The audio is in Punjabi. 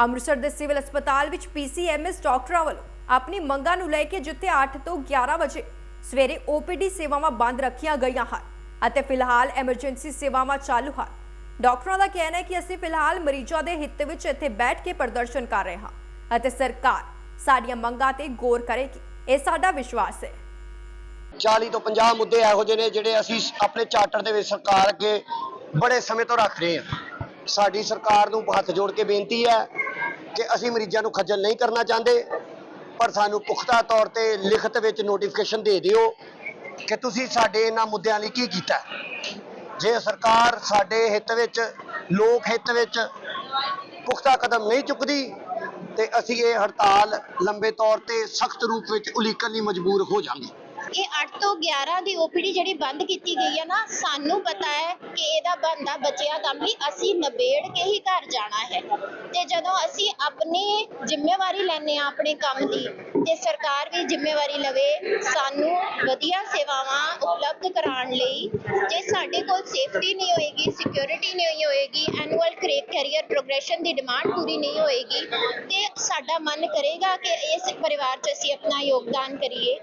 ਅੰਮ੍ਰਿਤਸਰ ਦੇ ਸਿਵਲ ਹਸਪਤਾਲ ਵਿੱਚ ਪੀਸੀਐਮਐਸ ਡਾਕਟਰਾਂ ਵੱਲੋਂ ਆਪਣੀ ਮੰਗਾਂ ਨੂੰ ਲੈ ਕੇ ਜਿੱਥੇ 8 ਤੋਂ 11 ਵਜੇ ਸਵੇਰੇ ਓਪੀਡੀ ਸੇਵਾਵਾਂ ਬੰਦ ਰੱਖੀਆਂ ਗਈਆਂ ਹਨ ਅਤੇ ਫਿਲਹਾਲ ਐਮਰਜੈਂਸੀ ਸੇਵਾਵਾਂ ਚਾਲੂ ਹਨ। ਡਾਕਟਰਾਂ ਦਾ ਕਹਿਣਾ ਹੈ ਕਿ ਅਸੀਂ ਫਿਲਹਾਲ ਮਰੀਜ਼ਾਂ ਦੇ ਹਿੱਤ ਵਿੱਚ ਇੱਥੇ ਬੈਠ ਕੇ ਪ੍ਰਦਰਸ਼ਨ ਕਰ ਰਹੇ ਹਾਂ ਅਤੇ ਸਰਕਾਰ ਸਾਡੀਆਂ ਮੰਗਾਂ ਤੇ ਗੌਰ ਕਰੇਗੀ। ਇਹ ਸਾਡਾ ਵਿਸ਼ਵਾਸ ਹੈ। 40 ਤੋਂ 50 ਮੁੱਦੇ ਇਹੋ ਜਿਹੇ ਨੇ ਜਿਹੜੇ ਅਸੀਂ ਆਪਣੇ ਚਾਰਟਰ ਦੇ ਵਿੱਚ ਸਰਕਾਰ ਅੱਗੇ ਬੜੇ ਸਮੇਂ ਤੋਂ ਰੱਖ ਰਹੇ ਹਾਂ। ਸਾਡੀ ਸਰਕਾਰ ਨੂੰ ਹੱਥ ਜੋੜ ਕੇ ਬੇਨਤੀ ਹੈ ਕਿ ਅਸੀਂ ਮਰੀਜ਼ਾਂ ਨੂੰ ਖੱਜਲ ਨਹੀਂ ਕਰਨਾ ਚਾਹੁੰਦੇ, ਪਰ ਸਾਨੂੰ ਪੁਖਤਾ ਤੌਰ ਤੇ ਲਿਖਤ ਵਿੱਚ ਨੋਟੀਫਿਕੇਸ਼ਨ ਦੇ ਦਿਓ ਕਿ ਤੁਸੀਂ ਸਾਡੇ ਇਹਨਾਂ ਮੁੱਦਿਆਂ ਲਈ ਕੀ ਕੀਤਾ। ਜੇ ਸਰਕਾਰ ਸਾਡੇ ਹਿੱਤ ਵਿੱਚ, ਲੋਕ ਹਿੱਤ ਵਿੱਚ ਪੁਖਤਾ ਕਦਮ ਨਹੀਂ ਚੁੱਕਦੀ, ਤੇ ਅਸੀਂ ਇਹ ਹੜਤਾਲ ਲੰਬੇ ਤੌਰ ਤੇ ਸਖਤ ਰੂਪ ਵਿੱਚ ਉਲੀਕਣ ਲਈ ਮਜਬੂਰ ਹੋ ਜਾਵਾਂਗੇ। ਇਹ 8 ਤੋਂ 11 ਦੀ ਓਪੀਡੀ ਜਿਹੜੀ ਬੰਦ ਕੀਤੀ ਗਈ ਹੈ ਨਾ, ਸਾਨੂੰ ਪਤਾ ਹੈ ਕਿ ਇਹਦਾ ਬੰਦਾ ਬਚਿਆ ਕੰਮ ਵੀ ਅਸੀਂ ਨਿਬੇੜ ਕੇ ਹੀ ਘਰ ਜਾਣਾ ਹੈ। ਤੇ ਜਦੋਂ ਅਸੀਂ ਆਪਣੀ ਜ਼ਿੰਮੇਵਾਰੀ ਲੈਨੇ ਆ ਆਪਣੇ ਕੰਮ ਦੀ, ਤੇ ਸਰਕਾਰ ਵੀ ਜ਼ਿੰਮੇਵਾਰੀ ਲਵੇ, ਸਾਨੂੰ ਵਧੀਆ ਸੇਵਾਵਾਂ ਉਪਲਬਧ ਕਰਾਉਣ ਲਈ, ਜੇ ਸਾਡੇ ਕੋਲ ਸੇਫਟੀ ਨਹੀਂ ਹੋਏਗੀ ਸਿਕਿਉਰਿਟੀ ਨਹੀਂ ਹੋਏਗੀ ਐਨੂਅਲ ਕੈਰੀਅਰ ਪ੍ਰੋਗਰੈਸ਼ਨ ਦੀ ਡਿਮਾਂਡ ਪੂਰੀ ਨਹੀਂ ਹੋਏਗੀ, ਤੇ ਸਾਡਾ ਮਨ ਕਰੇਗਾ ਕਿ ਇਸ ਪਰਿਵਾਰ 'ਚ ਅਸੀਂ ਆਪਣਾ ਯੋਗਦਾਨ ਕਰੀਏ।